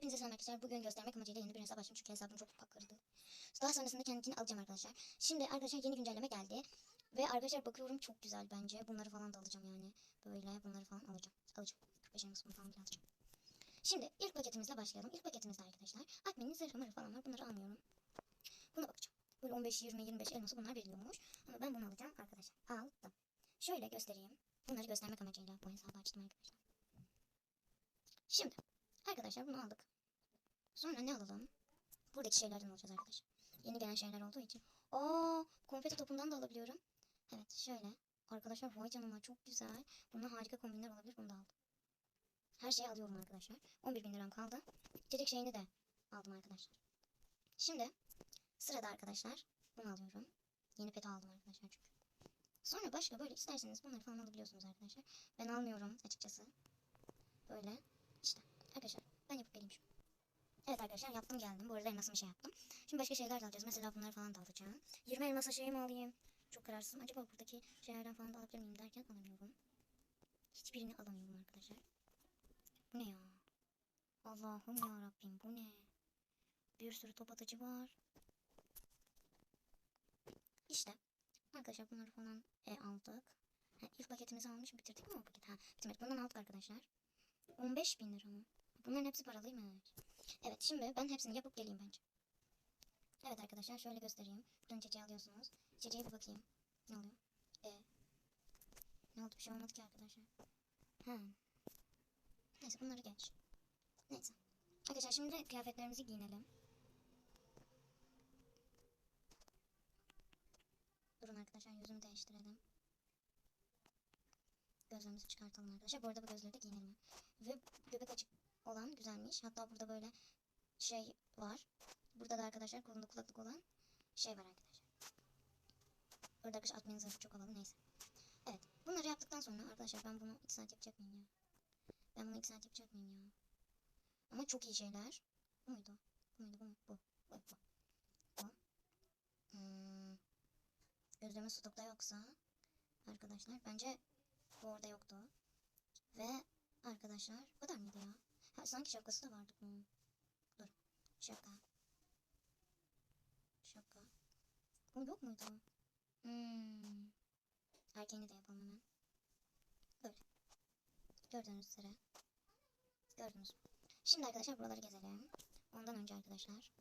Hepinize selam arkadaşlar. Bugün göstermek amacıyla yeni bir hesap açtım çünkü hesabım çok kırdı. Daha sonrasında kendini alacağım arkadaşlar. Şimdi arkadaşlar yeni güncelleme geldi. Ve arkadaşlar bakıyorum çok güzel bence. Bunları falan da alacağım yani. Böyle bunları falan alacağım. Alacağım. 45 elmasını falan alacağım. Şimdi ilk paketimizle başlayalım. İlk paketimizde arkadaşlar adminin zırhı mırhı falan var. Bunları almıyorum. Buna bakacağım. Böyle 15, 20, 25 elması bunlar veriliyormuş. Ama ben bunu alacağım arkadaşlar. Aldım. Şöyle göstereyim. Bunları göstermek amacıyla bu hesabı açtım arkadaşlar. Şimdi arkadaşlar bunu aldık. Sonra ne alalım? Buradaki şeylerden alacağız arkadaşlar. Yeni gelen şeyler olduğu için. Aa, konfeti topundan da alabiliyorum. Evet şöyle. Arkadaşlar vay canına çok güzel. Bununla harika kombinler olabilir. Bunu da aldım. Her şeyi alıyorum arkadaşlar. 11 bin liram kaldı. İçecek şeyini de aldım arkadaşlar. Şimdi sırada arkadaşlar bunu alıyorum. Yeni pet aldım arkadaşlar çünkü. Sonra başka böyle isterseniz bunları falan alabiliyorsunuz arkadaşlar. Ben almıyorum açıkçası. Böyle işte arkadaşlar ben yapıp geleyim şu. Evet arkadaşlar yaptım geldim. Bu arada elmasımı şey yaptım. Şimdi başka şeyler de alacağız. Mesela bunları falan da alacağım. 20 elmasa şey mi alayım? Çok kararsızım. Acaba buradaki şeylerden falan da alabilir miyim derken alamıyorum. Hiçbirini alamıyorum arkadaşlar. Bu ne ya? Allah'ım ya Rabbim bu ne? Bir sürü top atıcı var. İşte arkadaşlar bunları falan e, aldık. Ha, ilk paketimizi almış bitirdik mi o paket? Ha bitirmedik. Bundan aldık arkadaşlar. 15 bin lira mı? Bunların hepsi paralıymış. Evet şimdi ben hepsini yapıp geleyim bence. Evet arkadaşlar şöyle göstereyim. Buradan içeceği alıyorsunuz. İçeceğe bir bakayım. Ne oluyor? E. Ne oldu bir şey olmadı ki arkadaşlar. Ha. Neyse bunları geç. Neyse. Arkadaşlar şimdi kıyafetlerimizi giyinelim. Durun arkadaşlar yüzümü değiştirelim. Gözlerimizi çıkartalım arkadaşlar. Bu arada bu gözleri de giyinelim. Ve göbek açık olan güzelmiş. Hatta burada böyle şey var. Burada da arkadaşlar kolunda kulaklık olan şey var arkadaşlar. Burada arkadaşlar admin zırhı çok havalı neyse. Evet. Bunları yaptıktan sonra arkadaşlar ben bunu 2 saat yapacak mıyım ya? Ben bunu 2 saat yapacak mıyım ya? Ama çok iyi şeyler. Bu muydu? Bu muydu? Bu mu? Bu. Bu. Bu. bu. Hmm. Gözleme stokta yoksa arkadaşlar bence bu orada yoktu. Ve arkadaşlar bu kadar mıydı ya? Ha, sanki şapkası da vardı bunun. Dur. Şapka. Şapka. Bu yok muydu? Hmm. Erkeğini de yapalım hemen. Böyle. Gördüğünüz üzere. Gördünüz? Şimdi arkadaşlar buraları gezelim. Ondan önce arkadaşlar.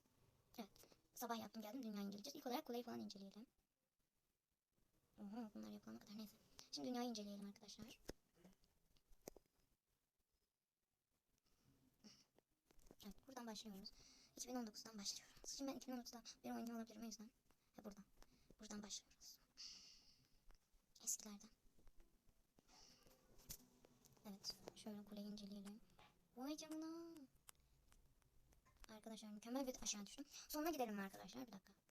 Evet. Sabah yaptım geldim dünyayı inceleyeceğiz. İlk olarak kuleyi falan inceleyelim. Oho bunlar yapılana kadar neyse. Şimdi dünyayı inceleyelim arkadaşlar. Evet buradan başlıyoruz. 2019'dan başlıyoruz. Şimdi ben 2019'da bir oyuncu olabilirim o yüzden. Ha buradan. Buradan başlıyoruz. Eskilerden. Evet. Şöyle kuleyi inceleyelim. Vay canına. Arkadaşlar mükemmel bir aşağı düştüm. Sonuna gidelim arkadaşlar. Bir dakika.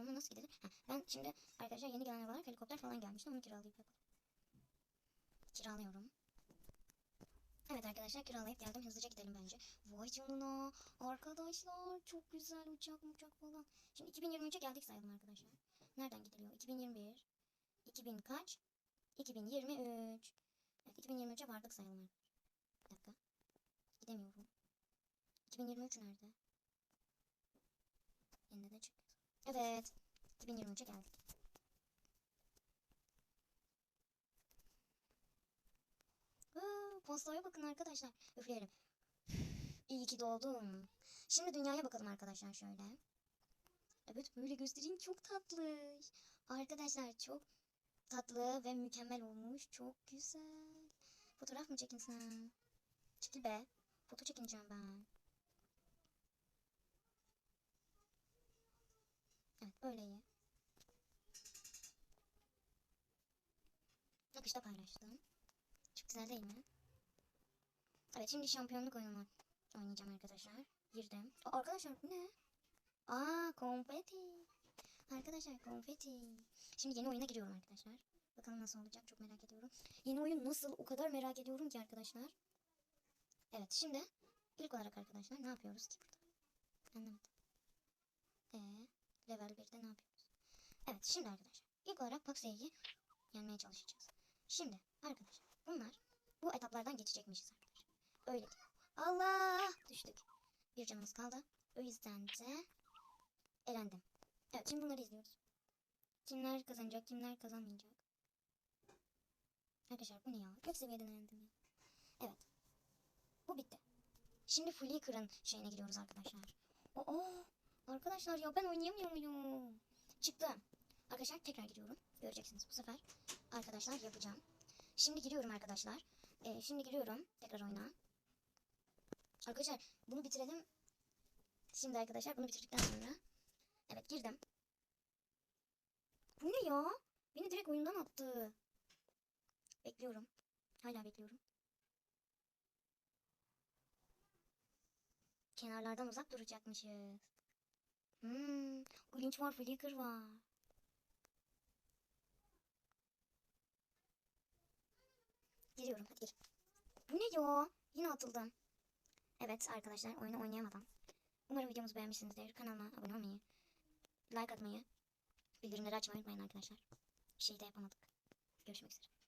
Sonuna nasıl gidelim? Ha, ben şimdi arkadaşlar yeni gelen olarak helikopter falan gelmişti. Onu kiralayıp yapalım. Kiralıyorum. Evet arkadaşlar kiralayıp geldim. Hızlıca gidelim bence. Vay canına. Arkadaşlar çok güzel uçak uçak falan. Şimdi 2023'e geldik sayalım arkadaşlar. Nereden gidiliyor? 2021. 2000 kaç? 2023. Evet 2023'e vardık sayalım. Bir dakika. Gidemiyorum. 2023 nerede? Yine de çık. Evet. 2023'e geldik. Aa, bakın arkadaşlar. Üfleyelim. İyi ki doğdum. Şimdi dünyaya bakalım arkadaşlar şöyle. Evet böyle göstereyim çok tatlı. Arkadaşlar çok tatlı ve mükemmel olmuş. Çok güzel. Fotoğraf mı çekinsem? Çekil be. Foto çekineceğim ben. Evet böyle iyi. Akışta paylaştım. Çok güzel değil mi? Evet şimdi şampiyonluk oyunu oynayacağım arkadaşlar. Girdim. Aa, arkadaşlar ne? Aa konfeti. Arkadaşlar konfeti. Şimdi yeni oyuna giriyorum arkadaşlar. Bakalım nasıl olacak çok merak ediyorum. Yeni oyun nasıl o kadar merak ediyorum ki arkadaşlar. Evet şimdi ilk olarak arkadaşlar ne yapıyoruz ki burada? Anlamadım. Ee, level 1'de ne yapıyoruz? Evet şimdi arkadaşlar ilk olarak Paxe'yi yenmeye çalışacağız. Şimdi arkadaşlar bunlar bu etaplardan geçecekmişiz arkadaşlar. Öyle ki. Allah! Düştük. Bir canımız kaldı. O yüzden de elendim. Evet şimdi bunları izliyoruz. Kimler kazanacak, kimler kazanmayacak. Arkadaşlar bu ne ya? Çok seviyeden elendim ya. Evet. Bu bitti. Şimdi Flickr'ın şeyine giriyoruz arkadaşlar. Oo, arkadaşlar ya ben oynayamıyor muyum? Çıktım. Arkadaşlar tekrar giriyorum. Göreceksiniz bu sefer. Arkadaşlar yapacağım. Şimdi giriyorum arkadaşlar. Ee, şimdi giriyorum. Tekrar oyna. Arkadaşlar bunu bitirelim. Şimdi arkadaşlar bunu bitirdikten sonra. Evet girdim. Bu ne ya? Beni direkt oyundan attı. Bekliyorum. Hala bekliyorum. Kenarlardan uzak duracakmışız. Hmm, Grinch var, Flicker var. Giriyorum, hadi gir. Bu ne ya? Yine atıldım. Evet arkadaşlar, oyunu oynayamadım. Umarım videomuzu beğenmişsinizdir. Kanalıma abone olmayı, like atmayı, bildirimleri açmayı unutmayın arkadaşlar. Bir şey de yapamadık. Görüşmek üzere.